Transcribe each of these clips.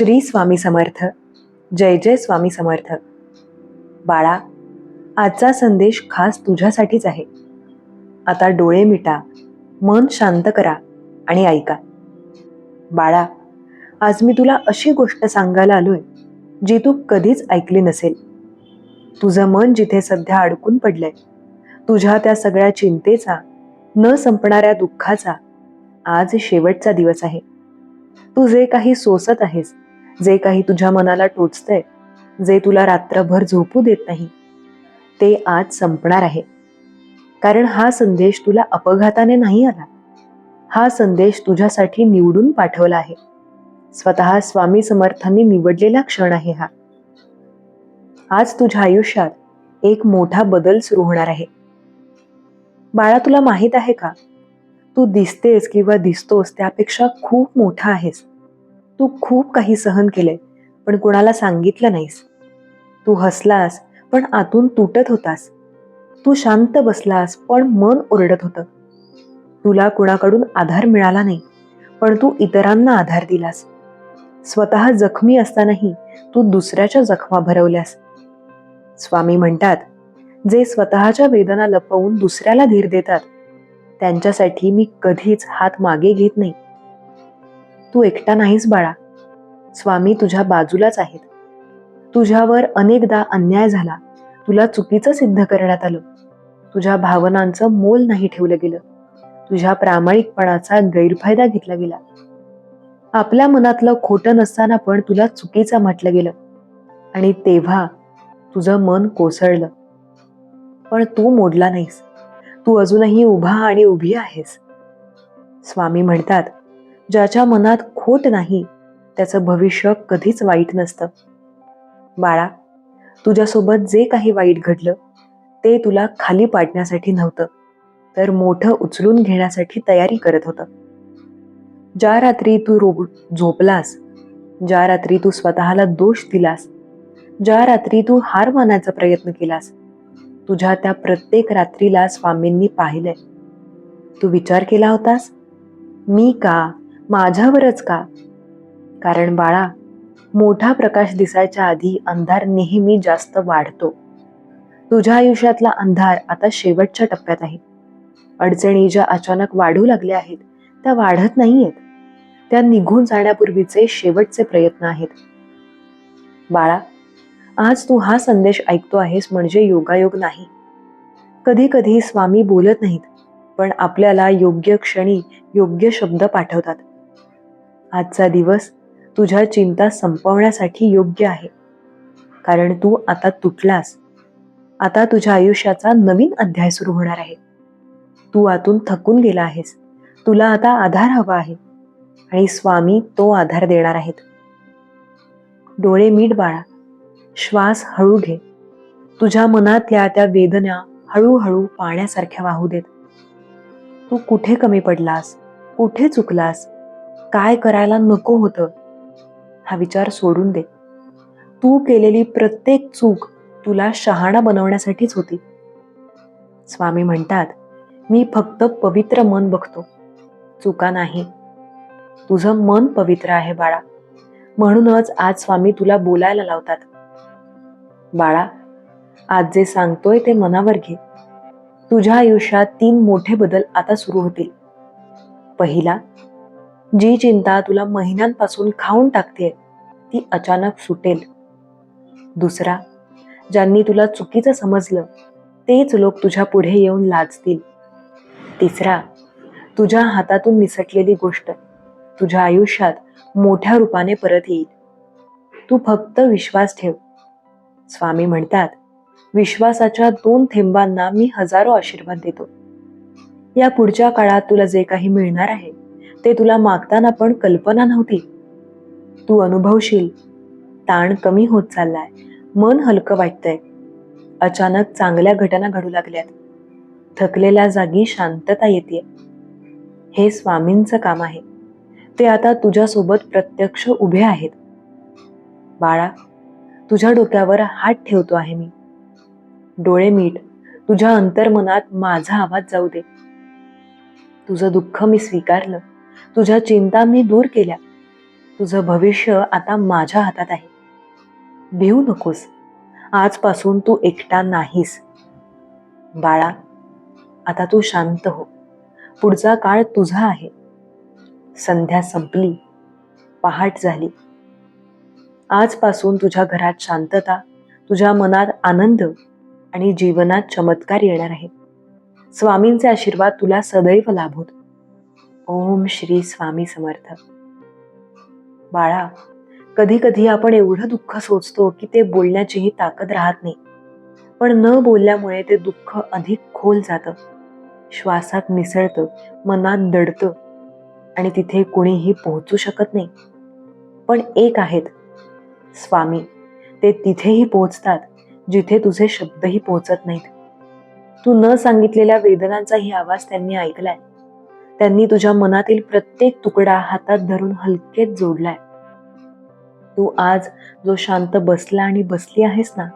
श्री स्वामी समर्थ. जय जय स्वामी समर्थ. बाळा आजचा संदेश खास तुझ्यासाठीच आहे. आता डोळे मिटा मन शांत करा आणि ऐका. बाळा आज मी तुला अशी गोष्ट सांगायला आलोय जी तू कधीच ऐकली नसेल. तुझं मन जिथे सध्या अडकून पडलंय तुझ्या त्या सगळ्या चिंतेचा न संपणाऱ्या दुःखाचा आज शेवटचा दिवस आहे. तू जे काही सोसत आहेस जे काही तुझ्या मनाला टोचतंय जे तुला रात्रभर झोपू देत नाही ते आज संपणार आहे. कारण हा संदेश तुला अपघाताने नाही आला. हा संदेश तुझ्यासाठी निवडून पाठवला आहे. स्वतः स्वामी समर्थांनी निवडलेला क्षण आहे हा. आज तुझ्या आयुष्यात एक मोठा बदल सुरू होणार आहे. बाळा तुला माहीत आहे का? तू दिसतेस किंवा दिसतोस त्यापेक्षा खूप मोठा आहेस. तू खूप काही सहन केलंय पण कुणाला सांगितलं नाहीस. तू हसलास पण आतून तुटत होतास. तू शांत बसलास पण मन ओरडत होतं. तुला कुणाकडून आधार मिळाला नाही पण तू इतरांना आधार दिलास. स्वतः जखमी असतानाही तू दुसऱ्याच्या जखमा भरवल्यास. स्वामी म्हणतात जे स्वतःच्या वेदना लपवून दुसऱ्याला धीर देतात त्यांच्यासाठी मी कधीच हात मागे घेत नाही. तू एकटा नाहीस बाळा. स्वामी तुझ्या बाजूलाच आहेत. तुझ्यावर अनेकदा अन्याय झाला. तुला चुकीचं सिद्ध करण्यात आलं. तुझ्या भावनांचं मोल नाही ठेवलं गेलं. तुझ्या प्रामाणिकपणाचा गैरफायदा घेतला गेला. आपल्या मनातलं खोटं नसताना पण तुला चुकीचं म्हटलं गेलं. आणि तेव्हा तुझं मन कोसळलं. पण तू मोडला नाहीस. तू अजूनही उभा आणि उभी आहेस. स्वामी म्हणतात ज्याच्या मनात खोट नाही त्याचं भविष्य कधीच वाईट नसतं. बाळा तुझ्यासोबत जे काही वाईट घडलं ते तुला खाली पाडण्यासाठी नव्हतं तर मोठं उचलून घेण्यासाठी तयारी करत होतं. ज्या रात्री तू रो झोपलास ज्या रात्री तू स्वतःला दोष दिलास ज्या रात्री तू हार मानायचा प्रयत्न केलास तुझ्या त्या प्रत्येक रात्रीला स्वामींनी पाहिलंय. तू विचार केला होतास मी का माझ्यावरच का? कारण बाळा मोठा प्रकाश दिसायच्या आधी अंधार नेहमी जास्त वाढतो. तुझ्या आयुष्यातला अंधार आता शेवटच्या टप्प्यात आहे. अडचणी ज्या अचानक वाढू लागल्या आहेत त्या वाढत नाहीयेत. त्या निघून जाण्यापूर्वीचे शेवटचे प्रयत्न आहेत. बाळा आज तू हा संदेश ऐकतो आहेस म्हणजे योगायोग नाही. कधी कधी स्वामी बोलत नाहीत पण आपल्याला योग्य क्षणी योग्य शब्द पाठवतात. आजचा दिवस तुझ्या चिंता संपवण्यासाठी योग्य आहे. कारण तू आता तुटलास. आता तुझ्या आयुष्याचा नवीन अध्याय सुरू होणार आहे. तू आतून थकून गेला आहेस. तुला आता आधार हवा आहे. आणि स्वामी तो आधार देणार आहेत. डोळे मीठ बाळा. श्वास हळू घे. तुझ्या मनातल्या त्या वेदना हळूहळू पाण्यासारख्या वाहू देत. तू कुठे कमी पडलास? कुठे चुकलास? काय करायला नको होतं? हा विचार सोडून दे. तू केलेली प्रत्येक चूक तुला शहाणा बनवण्यासाठीच होती. स्वामी म्हणतात मी फक्त पवित्र मन बघतो. चुका नाही. तुझं मन पवित्र आहे बाळा. म्हणूनच आज स्वामी तुला बोलायला लावतात. बाळा आज जे सांगतोय ते मनावर घे. तुझ्या आयुष्यात तीन मोठे बदल आता सुरू होतील. पहिला जी चिंता तुला महिन्यांपासून खाऊन टाकते ती अचानक सुटेल. दुसरा ज्यांनी तुला चुकीचं समजलं तेच लोक तुझ्या पुढे येऊन लाजतील. तिसरा तुझ्या हातातून निसटलेली गोष्ट तुझ्या आयुष्यात मोठ्या रूपाने परत येईल. तू फक्त विश्वास ठेव. स्वामी म्हणतात विश्वासाच्या दोन थेंबांना मी हजारो आशीर्वाद देतो. या पुढच्या काळात तुला जे काही मिळणार आहे ते तुला मागताना पण कल्पना नव्हती. तू अनुभवशील. ताण कमी होत चाललाय. मन हलकं वाटतंय. अचानक चांगल्या घटना घडू लागल्यात. थकलेल्या जागी शांतता येते. हे स्वामींचं काम आहे. ते आता तुझ्यासोबत प्रत्यक्ष उभे आहेत. बाळा तुझ्या डोक्यावर हात ठेवतो आहे मी. डोळे मीट तुझ्या अंतर्मनात माझा आवाज जाऊ दे. तुझं दुःख मी स्वीकारलं. तुझ्या चिंता मी दूर केल्या. तुझं भविष्य आता माझ्या हातात आहे. भिवू नकोस. आजपासून तू एकटा नाहीस. बाळा आता तू शांत हो. पुढचा काळ तुझा आहे. संध्या संपली. पहाट झाली. आजपासून तुझ्या घरात शांतता तुझ्या मनात आनंद आणि जीवनात चमत्कार येणार आहे स्वामींचे आशीर्वाद तुला सदैव लाभोत. ओम श्री स्वामी समर्थ. बाळा कधी कधी आपण एवढं दुःख सोचतो की ते बोलण्याचीही ताकद राहत नाही. पण न बोलल्यामुळे ते दुःख अधिक खोल जातं. श्वासात मिसळतं मनात दडतं आणि तिथे कुणीही पोहोचू शकत नाही. पण एक आहेत. स्वामी ते तिथेही पोहोचतात जिथे तुझे शब्दही पोहोचत नाहीत. तू न सांगितलेल्या वेदनांचाही आवाज त्यांनी ऐकलाय. त्यांनी तुझ्या मनातील प्रत्येक तुकडा हातात धरून हलकेच जोडलाय. तू आज जो शांत बसला आणि बसली आहेस ना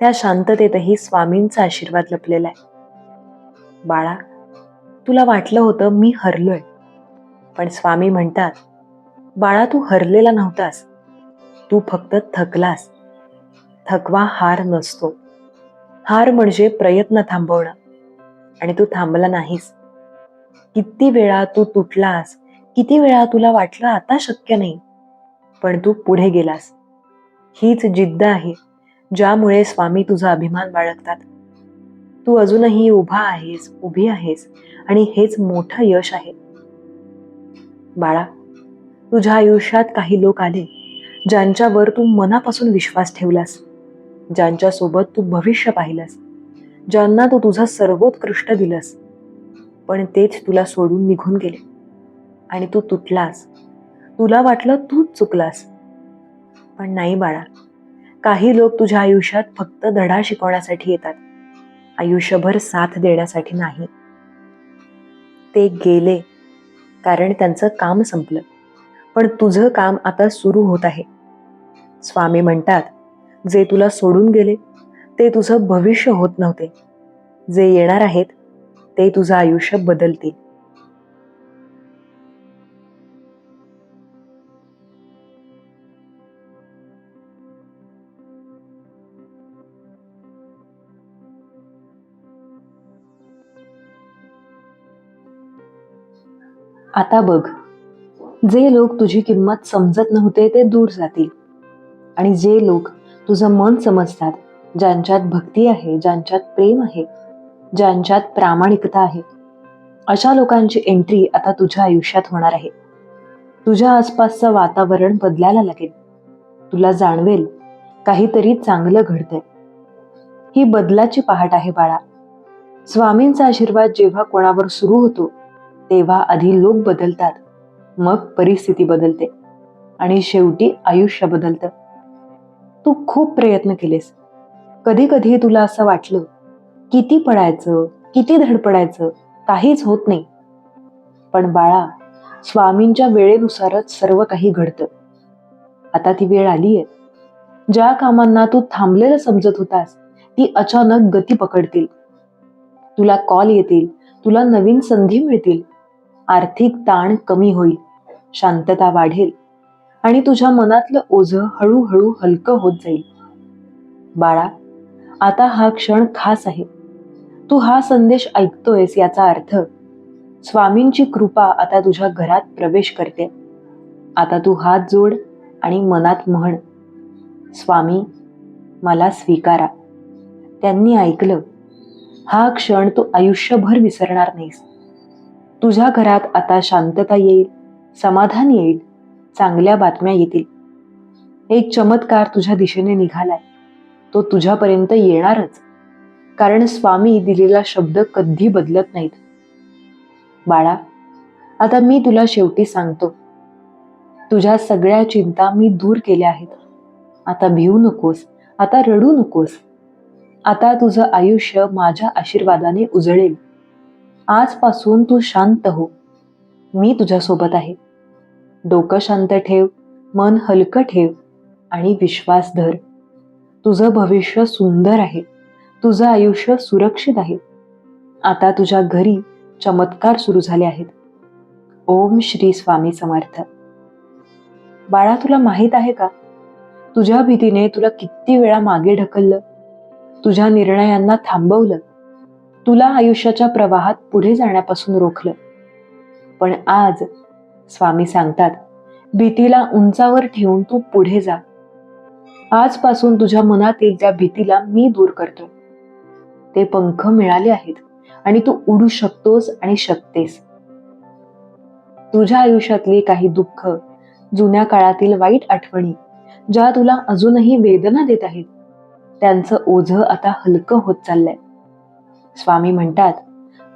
त्या शांततेतही स्वामींचा आशीर्वाद लपलेला आहे बाळा तुला वाटलं होतं मी हरलोय पण स्वामी म्हणतात बाळा तू हरलेला नव्हतास. तू फक्त थकलास. थकवा हार नसतो. हार म्हणजे प्रयत्न थांबवणं. आणि तू थांबला नाहीस. किती वेळा तू तुटलास किती वेळा तुला वाटलं आता शक्य नाही पण तू पुढे गेलास. हीच जिद्द आहे ज्यामुळे स्वामी तुझा अभिमान बाळगतात. तू अजूनही उभा आहेस उभी आहेस आणि हेच मोठं यश आहे. बाळा तुझ्या आयुष्यात काही लोक आले ज्यांच्यावर तू मनापासून विश्वास ठेवलास ज्यांच्यासोबत तू भविष्य पाहिलंस ज्यांना तू तुझं सर्वोत्कृष्ट दिलंस. पण तेच तुला सोडून निघून गेले. आणि तू तुटलास. तुला वाटलं तूच चुकलास. पण नाही बाळा. काही लोक तुझ्या आयुष्यात फक्त धडा शिकवण्यासाठी येतात. आयुष्यभर साथ देण्यासाठी नाही. ते गेले कारण त्यांचं काम संपलं. पण तुझं काम आता सुरू होत आहे. स्वामी म्हणतात जे तुला सोडून गेले ते तुझं भविष्य होत नव्हते. जे येणार आहेत ते तुझं आयुष्य बदलतील. आता बघ जे लोक तुझी किंमत समजत नव्हते ते दूर जातील. आणि जे लोक तुझं मन समजतात ज्यांच्यात भक्ती आहे ज्यांच्यात प्रेम आहे ज्यांच्यात प्रामाणिकता आहे. अशा लोकांची एंट्री आता तुझ्या आयुष्यात होणार आहे. तुझ्या आसपासचं वातावरण बदलायला लागेल. तुला जाणवेल काहीतरी चांगलं घडतंय. ही बदलाची पहाट आहे बाळा. स्वामींचा आशीर्वाद जेव्हा कोणावर सुरू होतो तेव्हा आधी लोक बदलतात. मग परिस्थिती बदलते. आणि शेवटी आयुष्य बदलतं. तू खूप प्रयत्न केलेस. कधी कधी तुला असं वाटलं किती पडायचं किती धडपडायचं काहीच होत नाही. पण बाळा स्वामींच्या वेळेनुसारच सर्व काही घडतं. आता ती वेळ आली आहे. ज्या कामांना तू थांबलेलं समजत होतास ती अचानक गती पकडतील. तुला कॉल येतील तुला नवीन संधी मिळतील. आर्थिक ताण कमी होईल शांतता वाढेल आणि तुझ्या मनातलं ओझं हळूहळू हलकं होत जाईल. बाळा आता हा क्षण खास आहे. तू हा संदेश ऐकतोयस याचा अर्थ स्वामींची कृपा आता तुझ्या घरात प्रवेश करते. आता तू हात जोड आणि मनात म्हण स्वामी मला स्वीकारा. त्यांनी ऐकलं. हा क्षण तू आयुष्यभर विसरणार नाहीस. तुझ्या घरात आता शांतता येईल समाधान येईल चांगल्या बातम्या येतील. एक चमत्कार तुझ्या दिशेने निघालाय. तो तुझ्यापर्यंत येणारच. कारण स्वामी दिलेला शब्द कधी बदलत नाहीत. बाळा आता मी तुला शेवटी सांगतो. तुझ्या सगळ्या चिंता मी दूर केल्या आहेत. आता भिवू नकोस आता रडू नकोस. आता तुझं आयुष्य माझ्या आशीर्वादाने उजळेल. आजपासून तू शांत हो. मी तुझ्यासोबत आहे. डोकं शांत ठेव मन हलकं ठेव आणि विश्वास धर. तुझं भविष्य सुंदर आहे. तुझं आयुष्य सुरक्षित आहे. आता तुझ्या घरी चमत्कार सुरू झाले आहेत. ओम श्री स्वामी समर्थ. बाळा तुला माहीत आहे का? तुझ्या भीतीने तुला किती वेळा मागे ढकललं? तुझ्या निर्णयांना थांबवलं? तुला आयुष्याच्या प्रवाहात पुढे जाण्यापासून रोखलं? पण आज स्वामी सांगतात भीतीला उंचावर ठेवून तू पुढे जा. आजपासून तुझ्या मनातील त्या भीतीला मी दूर करतो. ते पंख मिळाले आहेत आणि तू उडू शकतोस आणि शकतेस. तुझ्या आयुष्यातली काही दुःख जुन्या काळातील वाईट आठवणी ज्या तुला अजूनही वेदना देत आहेत त्यांचं ओझं आता हलकं होत चाललंय. स्वामी म्हणतात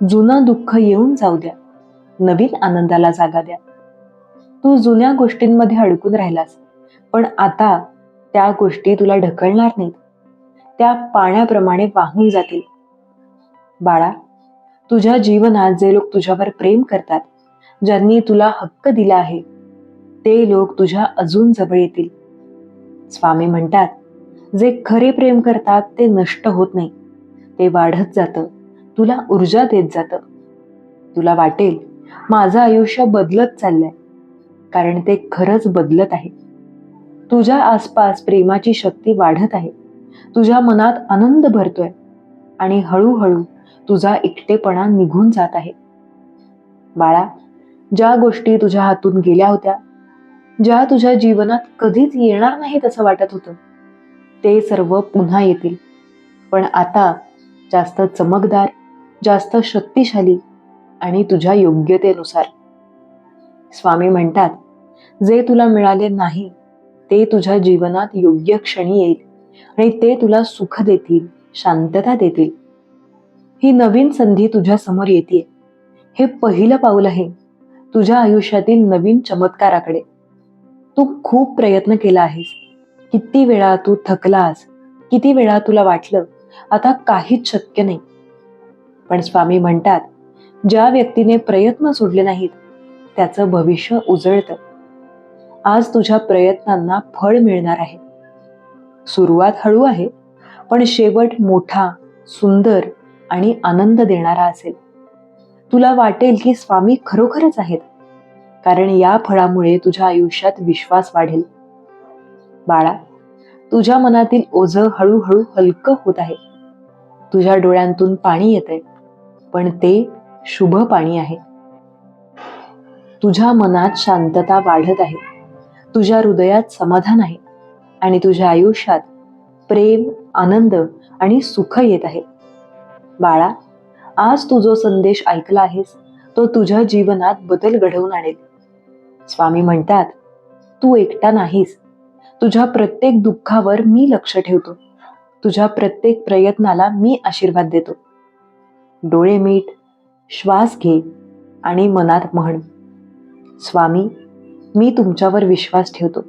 जुनं दुःख येऊन जाऊ द्या नवीन आनंदाला जागा द्या. तू जुन्या गोष्टींमध्ये अडकून राहिलास पण आता त्या गोष्टी तुला ढकलणार नाहीत. त्या पाण्याप्रमाणे वाहून जातील. बाळा तुझ्या जीवनात जे लोक तुझ्यावर प्रेम करतात ज्यांनी तुला हक्क दिला आहे ते लोक तुझ्या अजून जवळ येतील. स्वामी म्हणतात जे खरे प्रेम करतात ते नष्ट होत नाही. ते वाढत जातं तुला ऊर्जा देत जातं. तुला वाटेल माझं आयुष्य बदलत चाललंय कारण ते खरंच बदलत आहे. तुझ्या आसपास प्रेमाची शक्ती वाढत आहे. तुझ्या मनात आनंद भरतोय आणि हळूहळू तुझा एकटेपणा निघून जात आहे. बाळा ज्या गोष्टी तुझ्या हातून गेल्या होत्या ज्या तुझ्या जीवनात कधीच येणार नाहीत असं वाटत होतं ते सर्व पुन्हा येतील. पण आता जास्त चमकदार जास्त शक्तिशाली आणि तुझ्या योग्यतेनुसार. स्वामी म्हणतात जे तुला मिळाले नाही ते तुझ्या जीवनात योग्य क्षणी येईल. आणि ते तुला सुख देतील शांतता देतील. ही नवीन संधी तुझ्या समोर येते हे पहिलं पाऊल आहे तुझ्या आयुष्यातील नवीन चमत्काराकडे. तू खूप प्रयत्न केला आहेस. किती वेळा तू थकलास किती वेळा तुला वाटलं आता काहीच शक्य नाही. पण स्वामी म्हणतात ज्या व्यक्तीने प्रयत्न सोडले नाहीत त्याचं भविष्य उजळतं. आज तुझ्या प्रयत्नांना फळ मिळणार आहे. सुरुवात हळू आहे पण शेवट मोठा सुंदर आणि आनंद देणारा असेल. तुला वाटेल की स्वामी खरोखरच आहेत कारण या फळामुळे तुझ्या आयुष्यात विश्वास वाढेल. बाळा तुझ्या मनातील ओझं हळूहळू हलकं होत आहे. तुझ्या डोळ्यांतून पाणी येतंय पण ते शुभ पाणी आहे. तुझ्या मनात शांतता वाढत आहे. तुझ्या हृदयात समाधान आहे. आणि तुझ्या आयुष्यात प्रेम आनंद आणि सुख येत आहे. बाळा आज तू जो संदेश ऐकला आहेस तो तुझ्या जीवनात बदल घडवून आणेल. स्वामी म्हणतात तू एकटा नाहीस. तुझ्या प्रत्येक दुःखावर मी लक्ष ठेवतो. तुझ्या प्रत्येक प्रयत्नाला मी आशीर्वाद देतो. डोळे मीट श्वास घे आणि मनात म्हण स्वामी मी तुमच्यावर विश्वास ठेवतो.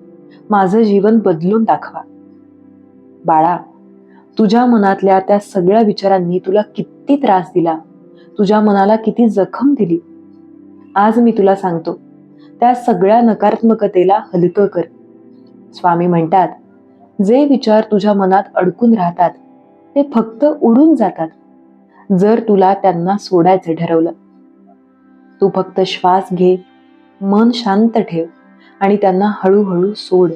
माझं जीवन बदलून दाखवा. बाळा तुझ्या मनातल्या त्या सगळ्या विचारांनी तुला किती त्रास दिला तुझ्या मनाला किती जखम दिली. आज मी तुला सांगतो त्या सगळ्या नकारात्मकतेला हलकं कर. स्वामी म्हणतात जे विचार तुझ्या मनात अडकून राहतात ते फक्त उडून जातात जर तुला त्यांना सोडायचं ठरवलं. तू फक्त श्वास घे मन शांत ठेव. आणि त्यांना हळूहळू सोड.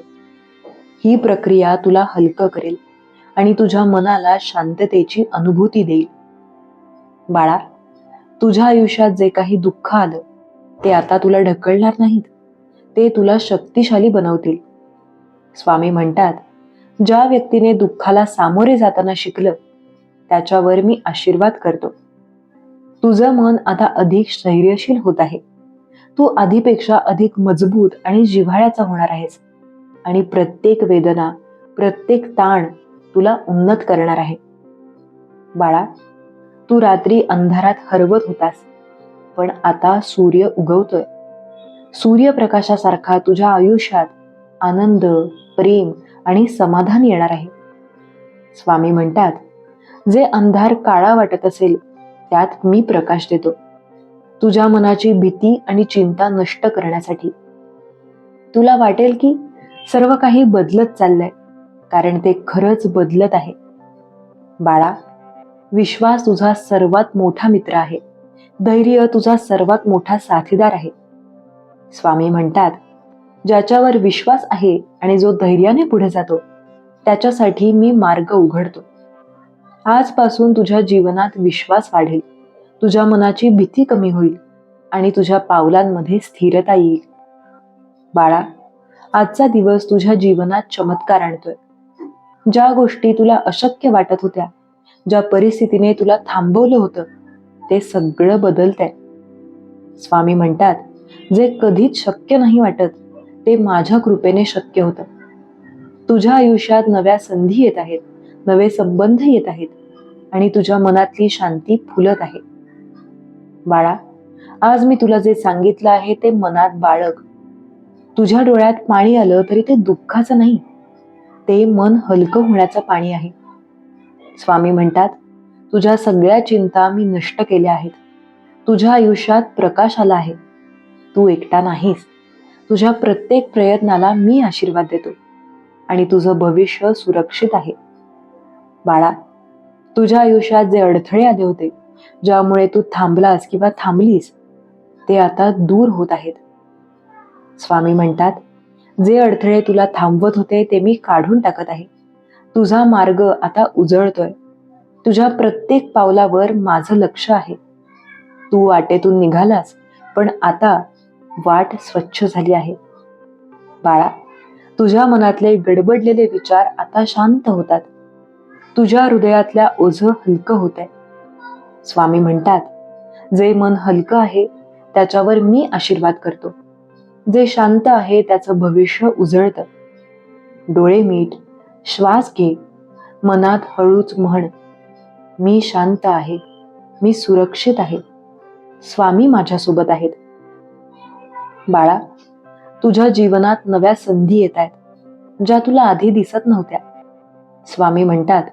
ही प्रक्रिया तुला हलकं करेल आणि तुझ्या मनाला शांततेची अनुभूती देईल. बाळा तुझ्या आयुष्यात जे काही दुःख आलं ते आता तुला ढकलणार नाहीत. ते तुला शक्तिशाली बनवतील. स्वामी म्हणतात ज्या व्यक्तीने दुःखाला सामोरे जाताना शिकलं त्याच्यावर मी आशीर्वाद करतो. तुझं मन आता अधिक स्थैर्यशील होत आहे. तू आधीपेक्षा अधिक मजबूत आणि जिव्हाळ्याचा होणार आहेस. आणि प्रत्येक वेदना प्रत्येक ताण तुला उन्नत करणार आहे. बाळा तू रात्री अंधारात हरवत होतास पण आता सूर्य उगवतोय. सूर्यप्रकाशासारखा तुझ्या आयुष्यात आनंद प्रेम आणि समाधान येणार आहे. स्वामी म्हणतात जे अंधार काळा वाटत असेल त्यात मी प्रकाश देतो. तुझ्या मनाची भीती आणि चिंता नष्ट करण्यासाठी. तुला वाटेल की सर्व काही बदलत चाललंय कारण ते खरंच बदलत आहे. बाळा विश्वास तुझा सर्वात मोठा मित्र आहे. धैर्य तुझा सर्वात मोठा साथीदार आहे. स्वामी म्हणतात ज्याच्यावर विश्वास आहे आणि जो धैर्याने पुढे जातो त्याच्यासाठी मी मार्ग उघडतो. आजपासून तुझ्या जीवनात विश्वास वाढेल. तुझ्या मनाची भीती कमी होईल आणि तुझ्या पावलांमध्ये स्थिरता येईल. बाळा आजचा दिवस तुझ्या जीवनात चमत्कार आणतोय. ज्या गोष्टी तुला अशक्य वाटत होत्या ज्या परिस्थितीने तुला थांबवलं होतं ते सगळं बदलतंय. स्वामी म्हणतात जे कधीच शक्य नाही वाटत ते माझ्या कृपेने शक्य होतं. तुझ्या आयुष्यात नव्या संधी येत आहेत नवे संबंध येत आहेत आणि तुझ्या मनातली शांती फुलत आहे. बाळा आज मी तुला जे सांगितलं आहे ते मनात बाळग. तुझ्या डोळ्यात पाणी आलं तरी ते दुःखाचं नाही. ते मन हलकं होण्याचं पाणी आहे. स्वामी म्हणतात तुझ्या सगळ्या चिंता मी नष्ट केल्या आहेत. तुझ्या आयुष्यात प्रकाश आला आहे. तू एकटा नाहीस. तुझ्या प्रत्येक प्रयत्नाला मी आशीर्वाद देतो. आणि तुझं भविष्य सुरक्षित आहे. बाळा तुझ्या आयुष्यात जे अडथळे आले होते ज्यामुळे तू थांबलास किंवा थांबलीस ते आता दूर होत आहेत. स्वामी म्हणतात जे अडथळे तुला थांबवत होते ते मी काढून टाकत आहे. तुझा मार्ग आता उजळतोय. तुझ्या प्रत्येक पावलावर माझं लक्ष आहे. तू वाटेतून निघालास पण आता वाट स्वच्छ झाली आहे. बाळा तुझ्या मनातले गडबडलेले विचार आता शांत होतात. तुझ्या हृदयातल्या ओझं हलकं होत आहे स्वामी म्हणतात जे मन हलकं आहे त्याच्यावर मी आशीर्वाद करतो. जे शांत आहे त्याचं भविष्य उजळतं. डोळे मीट श्वास घे मनात हळूच म्हण मी शांत आहे मी सुरक्षित आहे. स्वामी माझ्यासोबत आहेत. बाळा तुझ्या जीवनात नव्या संधी येत आहेत ज्या तुला आधी दिसत नव्हत्या. स्वामी म्हणतात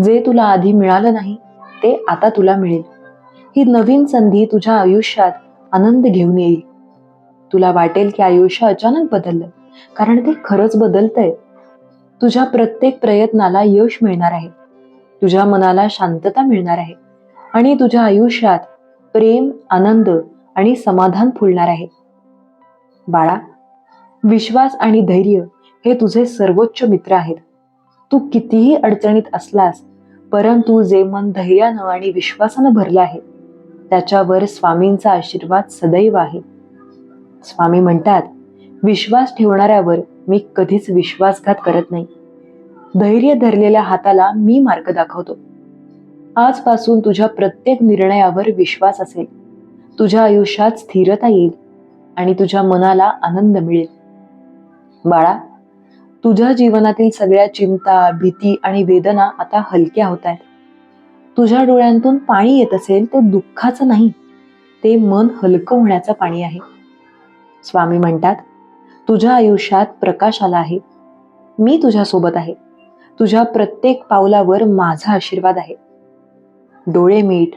जे तुला आधी मिळालं नाही ते आता तुला मिळेल. ही नवीन संधी तुझ्या आयुष्यात आनंद घेऊन येईल. तुला वाटेल की आयुष्य अचानक बदललं कारण ते खरंच बदलतंय. तुझ्या प्रत्येक प्रयत्नाला यश मिळणार आहे. तुझ्या मनाला शांतता मिळणार आहे. आणि तुझ्या आयुष्यात प्रेम आनंद आणि समाधान फुलणार आहे. बाळा विश्वास आणि धैर्य हे तुझे सर्वोच्च मित्र आहेत. तू कितीही अडचणीत असलास परंतु जे मन धैर्यानं आणि विश्वासानं भरलं आहे त्याच्यावर स्वामींचा आशीर्वाद सदैव आहे. स्वामी म्हणतात विश्वास ठेवणाऱ्यावर मी कधीच विश्वासघात करत नाही. धैर्य धरलेल्या हाताला मी मार्ग दाखवतो. आजपासून तुझ्या प्रत्येक निर्णयावर विश्वास असेल. तुझ्या आयुष्यात स्थिरता येईल आणि तुझ्या मनाला आनंद मिळेल. बाळा तुझ्या जीवनातील सगळ्या चिंता भीती आणि वेदना आता हलक्या होत आहेत. तुझ्या डोळ्यांतून पाणी येत असेल ते दुःखाचं नाही. ते मन हलकं होण्याचं पाणी आहे. स्वामी म्हणतात तुझ्या आयुष्यात प्रकाश आला आहे. मी तुझ्यासोबत आहे. तुझ्या प्रत्येक पावलावर माझा आशीर्वाद आहे. डोळे मीठ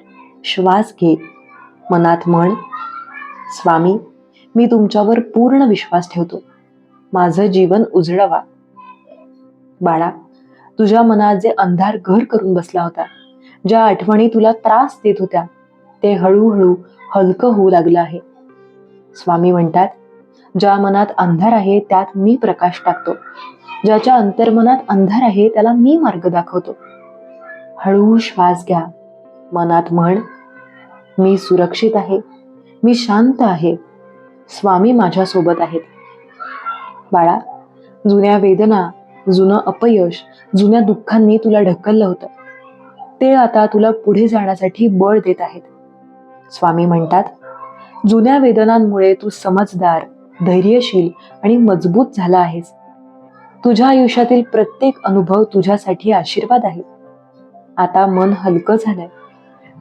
श्वास घे मनात म्हण स्वामी मी तुमच्यावर पूर्ण विश्वास ठेवतो. माझं जीवन उजळवा. बाळा तुझ्या मनात जे अंधार घर करून बसला होता ज्या आठवणी तुला त्रास देत होत्या ते हळूहळू हलकं होऊ लागलं आहे. स्वामी म्हणतात ज्या मनात अंधार आहे त्यात मी प्रकाश टाकतो. ज्याच्या अंतर्मनात अंधार आहे त्याला मी मार्ग दाखवतो. हळू श्वास घ्या. मनात म्हण मी सुरक्षित आहे. मी शांत आहे. स्वामी माझ्यासोबत आहेत. बाळा जुन्या वेदना जुनं अपयश जुन्या दुःखांनी तुला ढकललं होतं. ते आता तुला पुढे जाण्यासाठी बळ देत आहेत. स्वामी म्हणतात जुन्या वेदनांमुळे तू समजदार धैर्यशील आणि मजबूत झाला आहेस. तुझ्या आयुष्यातील प्रत्येक अनुभव तुझ्यासाठी आशीर्वाद आहे. आता मन हलकं झालंय.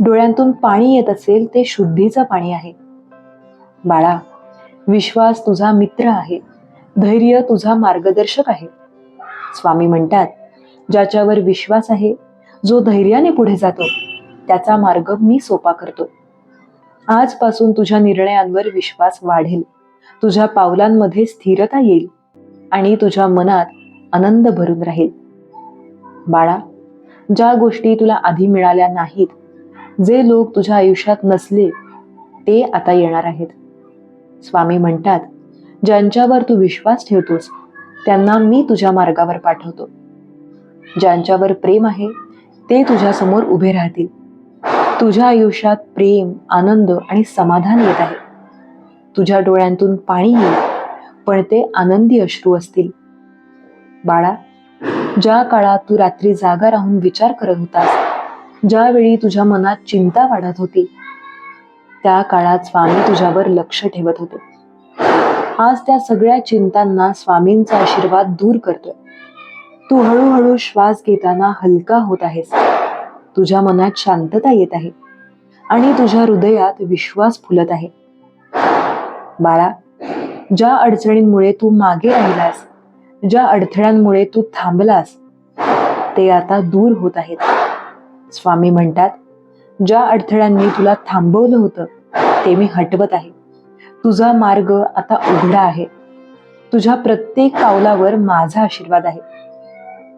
डोळ्यांतून पाणी येत असेल ते शुद्धीचं पाणी आहे. बाळा विश्वास तुझा मित्र आहे. धैर्य तुझा मार्गदर्शक आहे. स्वामी म्हणतात ज्याच्यावर विश्वास आहे जो धैर्याने पुढे जातो त्याचा मार्ग मी सोपा करतो. आजपासून तुझ्या निर्णयांवर विश्वास वाढेल. तुझ्या पावलांमध्ये स्थिरता येईल आणि तुझ्या मनात आनंद भरून राहील. बाळा ज्या गोष्टी तुला आधी मिळाल्या नाहीत जे लोक तुझ्या आयुष्यात नसले ते आता येणार आहेत. स्वामी म्हणतात ज्यांच्यावर तू विश्वास ठेवतोस त्यांना मी तुझ्या मार्गावर पाठवतो. ज्यांच्यावर प्रेम आहे ते तुझ्यासमोर उभे राहतील. तुझ्या आयुष्यात प्रेम आनंद आणि समाधान येत आहे. तुझ्या डोळ्यांतून पाणी येईल पण ते आनंदी अश्रू असतील. बाळा ज्या काळात तू रात्री जागा राहून विचार करत होतास ज्यावेळी तुझ्या मनात चिंता वाढत होती त्या काळात स्वामी तुझ्यावर लक्ष ठेवत होते. आज त्या सगळ्या चिंतांना स्वामींचा आशीर्वाद दूर करतोय. तू हळूहळू श्वास घेताना हलका होत आहेस. तुझ्या मनात शांतता येत आहे. आणि तुझ्या हृदयात विश्वास फुलत आहे. बाळा ज्या अडचणींमुळे तू मागे राहिलास ज्या अडथळ्यांमुळे तू थांबलास ते आता दूर होत आहेत. स्वामी म्हणतात ज्या अडथळ्यांनी तुला थांबवलं होतं ते मी हटवत आहे. तुझा मार्ग आता उघडा आहे. तुझ्या प्रत्येक पावलावर माझा आशीर्वाद आहे.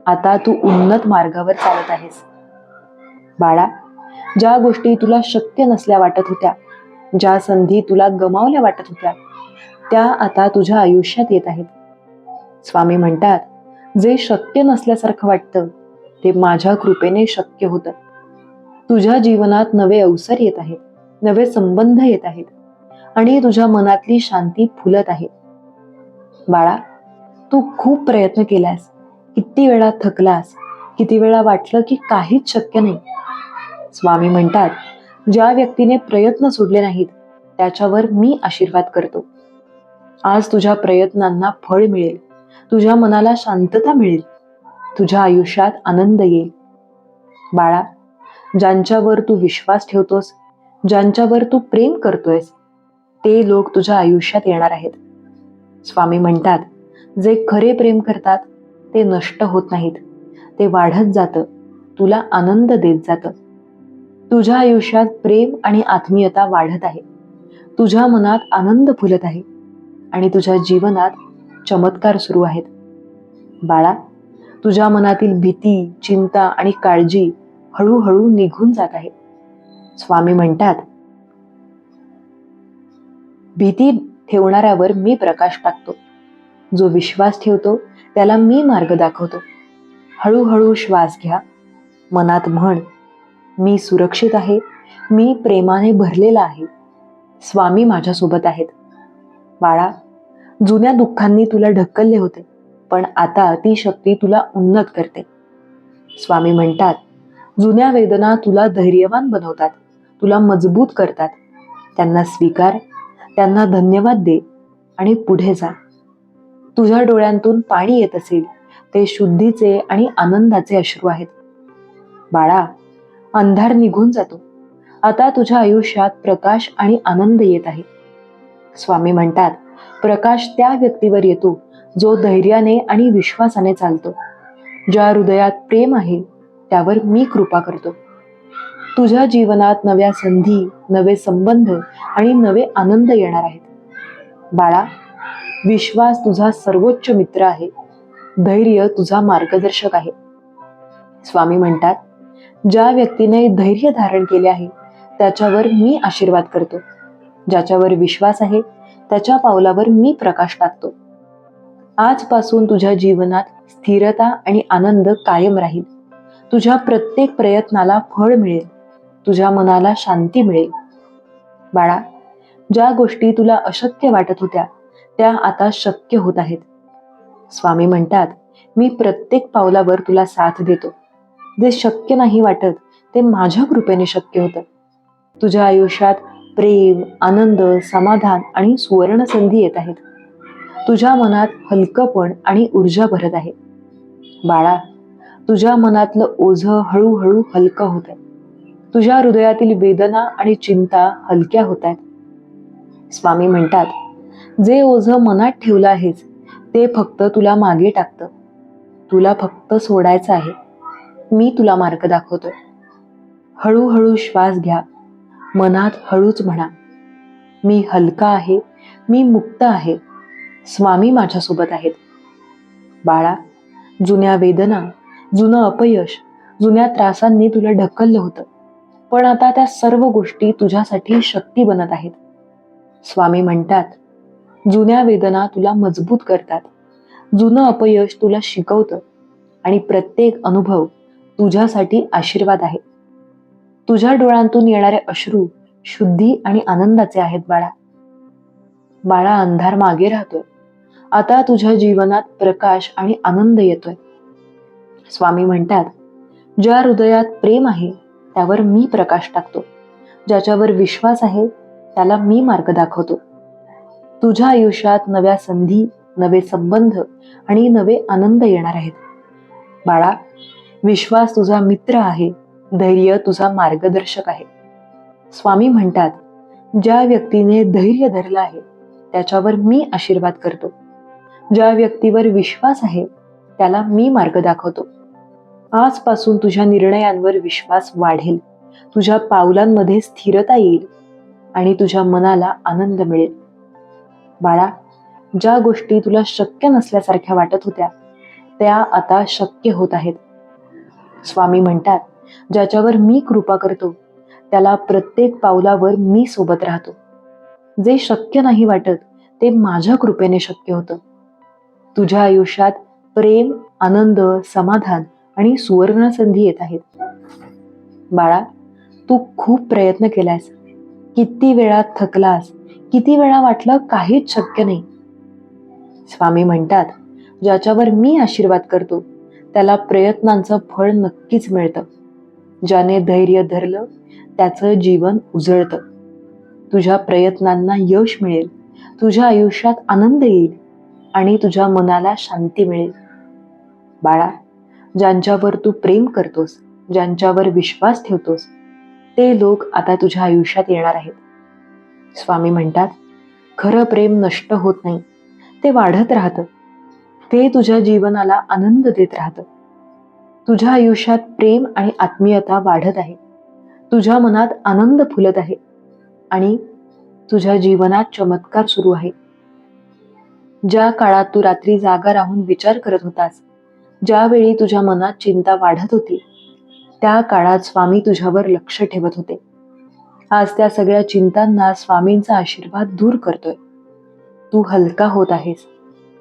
आता तू उन्नत मार्गावर चालत आहेस. बाळा ज्या गोष्टी तुला शक्य नसल्या वाटत होत्या ज्या संधी तुला गमावल्या वाटत होत्या त्या आता तुझ्या आयुष्यात येत आहेत. स्वामी म्हणतात जे शक्य नसल्यासारखं वाटतं ते माझ्या कृपेने शक्य होतं. तुझ्या जीवनात नवे अवसर येत आहेत नवे संबंध येत आहेत. आणि तुझ्या मनातली शांती फुलत आहे. बाळा तू खूप प्रयत्न केलास. किती वेळा थकलास. किती वेळा वाटलं की काहीच शक्य नाही. स्वामी म्हणतात ज्या व्यक्तीने प्रयत्न सोडले नाहीत त्याच्यावर मी आशीर्वाद करतो. आज तुझ्या प्रयत्नांना फळ मिळेल. तुझ्या मनाला शांतता मिळेल. तुझ्या आयुष्यात आनंद येईल. बाळा ज्यांच्यावर तू विश्वास ठेवतोस ज्यांच्यावर तू प्रेम करतोयस ते लोक तुझ्या आयुष्यात येणार आहेत. स्वामी म्हणतात जे खरे प्रेम करतात ते नष्ट होत नाहीत. ते वाढत जातं. तुला आनंद देत जातं. तुझ्या आयुष्यात प्रेम आणि आत्मीयता वाढत आहे. तुझ्या मनात आनंद फुलत आहे. आणि तुझ्या जीवनात चमत्कार सुरू आहेत. बाळा तुझ्या मनातील भीती चिंता आणि काळजी हळूहळू निघून जात आहे. स्वामी म्हणतात भीती ठेवणाऱ्यावर मी प्रकाश टाकतो. जो विश्वास ठेवतो त्याला मी मार्ग दाखवतो. हळूहळू श्वास घ्या. मनात म्हण मी सुरक्षित आहे. मी प्रेमाने भरलेला आहे. स्वामी माझ्यासोबत आहेत. बाळा जुन्या दुःखांनी तुला ढकलले होते पण आता ती शक्ती तुला उन्नत करते. स्वामी म्हणतात जुन्या वेदना तुला धैर्यवान बनवतात तुला मजबूत करतात. त्यांना स्वीकार त्यांना धन्यवाद दे आणि पुढे जा. तुझ्या डोळ्यांतून पाणी येत असेल ते शुद्धीचे आणि आनंदाचे अश्रू आहेत. बाळा अंधार निघून जातो. आता तुझ्या आयुष्यात प्रकाश आणि आनंद येत आहे. स्वामी म्हणतात प्रकाश त्या व्यक्तीवर येतो जो धैर्याने आणि विश्वासाने चालतो. ज्या हृदयात प्रेम आहे त्यावर मी कृपा करतो. तुझ्या जीवनात नव्या संधी नवे संबंध आणि नवे आनंद येणार आहेत. बाळा विश्वास तुझा सर्वोच्च मित्र आहे. धैर्य तुझा मार्गदर्शक आहे. स्वामी म्हणतात ज्या व्यक्तीने धैर्य धारण केले आहे त्याच्यावर मी आशीर्वाद करतो. ज्याच्यावर विश्वास आहे त्याच्या पावलावर मी प्रकाश टाकतो. आजपासून तुझ्या जीवनात स्थिरता आणि आनंद कायम राहील. तुझ्या प्रत्येक प्रयत्नाला फळ मिळेल. तुझ्या मनाला शांती मिळेल. बाळा ज्या गोष्टी तुला अशक्य वाटत होत्या त्या आता शक्य होत आहेत. स्वामी म्हणतात मी प्रत्येक पावलावर तुला साथ देतो. जे शक्य नाही वाटत ते माझ्या कृपेने शक्य होतं. तुझ्या आयुष्यात प्रेम आनंद समाधान आणि सुवर्ण संधी येत आहेत. तुझ्या मनात हलकपण आणि ऊर्जा भरत आहे. बाळा तुझ्या मनातलं ओझं हळूहळू हलकं होत तुझ्या हृदयातील वेदना आणि चिंता हलक्या होत आहेत स्वामी म्हणतात जे ओझं मनात ठेवलं आहेस ते फक्त तुला मागे टाकतं. तुला फक्त सोडायचं आहे. मी तुला मार्ग दाखवतोय. हळूहळू श्वास घ्या. मनात हळूच म्हणा. मी हलका आहे. मी मुक्त आहे. स्वामी माझ्यासोबत आहेत. बाळा जुन्या वेदना जुनं अपयश जुन्या त्रासांनी तुला ढकललं होतं. पण आता त्या सर्व गोष्टी तुझ्यासाठी शक्ती बनत आहेत. स्वामी म्हणतात जुन्या वेदना तुला मजबूत करतात. जुनं अपयश तुला शिकवतं आणि प्रत्येक अनुभव तुझ्यासाठी आशीर्वाद आहे. तुझ्या डोळ्यांतून येणारे अश्रू शुद्धी आणि आनंदाचे आहेत बाळा. बाळा अंधार मागे राहतोय. आता तुझ्या जीवनात प्रकाश आणि आनंद येतोय. स्वामी म्हणतात ज्या हृदयात प्रेम आहे त्यावर मी प्रकाश टाकतो. ज्याच्यावर विश्वास आहे त्याला मी मार्ग दाखवतो. तुझ्या आयुष्यात नव्या संधी नवे संबंध आणि नवे आनंद येणार आहेत. बाळा विश्वास तुझा मित्र आहे धैर्य तुझा मार्गदर्शक आहे. स्वामी म्हणतात ज्या व्यक्तीने धैर्य धरलं आहे त्याच्यावर मी आशीर्वाद करतो. ज्या व्यक्तीवर विश्वास आहे त्याला मी मार्ग दाखवतो. आजपासून तुझ्या निर्णयांवर विश्वास वाढेल. तुझ्या पावलांमध्ये स्थिरता येईल आणि तुझ्या मनाला आनंद मिळेल. बाळा ज्या गोष्टी तुला शक्य नसल्यासारख्या वाटत होत्या त्या आता शक्य होत आहेत. स्वामी म्हणतात ज्याच्यावर मी कृपा करतो त्याला प्रत्येक पावलावर मी सोबत राहतो. जे शक्य नाही वाटत ते माझ्या कृपेने शक्य होतं. तुझ्या आयुष्यात प्रेम आनंद समाधान आणि सुवर्ण संधी येत आहेत. बाळा तू खूप प्रयत्न केलास किती वेळा थकलास किती वेळा वाटलं काहीच शक्य नाही. स्वामी म्हणतात ज्याच्यावर मी आशीर्वाद करतो त्याला प्रयत्नांचं फळ नक्कीच मिळतं. ज्याने धैर्य धरलं त्याचं जीवन उजळतं. तुझ्या प्रयत्नांना यश मिळेल तुझ्या आयुष्यात आनंद येईल आणि तुझ्या मनाला शांती मिळेल. बाळा ज्यांच्यावर तू प्रेम करतोस ज्यांच्यावर विश्वास ठेवतोस ते लोक आता तुझ्या आयुष्यात येणार आहेत. स्वामी म्हणतात खरं प्रेम नष्ट होत नाही. ते वाढत राहतं. ते तुझ्या जीवनाला आनंद देत राहतं. तुझ्या आयुष्यात प्रेम आणि आत्मीयता वाढत आहे. तुझ्या मनात आनंद फुलत आहे. आणि तुझ्या जीवनात चमत्कार सुरू आहे. ज्या काळात तू रात्री जागा राहून विचार करत होतास ज्यावेळी तुझ्या मनात चिंता वाढत होती त्या काळात स्वामी तुझ्यावर लक्ष ठेवत होते. आज त्या सगळ्या चिंतांना स्वामींचा आशीर्वाद दूर करतोय. तू हलका होत आहेस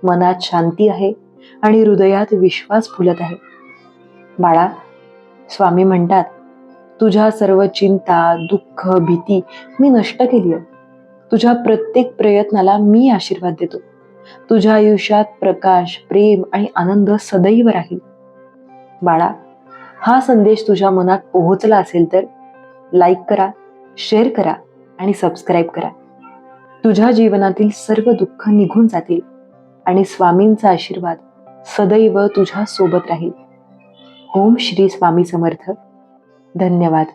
मनात शांती आहे आणि हृदयात विश्वास फुलत आहे. बाळा स्वामी म्हणतात तुझ्या सर्व चिंता दुःख भीती मी नष्ट केली आहे. तुझ्या प्रत्येक प्रयत्नाला मी आशीर्वाद देतो. तुझ्या आयुष्यात प्रकाश प्रेम आणि आनंद सदैव राहील. बाळा हा संदेश तुझ्या मनात पोहोचला असेल तर लाईक करा शेअर करा आणि सबस्क्राईब करा. तुझ्या जीवनातील सर्व दुःख निघून जातील आणि स्वामींचा आशीर्वाद सदैव तुझ्या सोबत राहील. ओम श्री स्वामी समर्थ. धन्यवाद.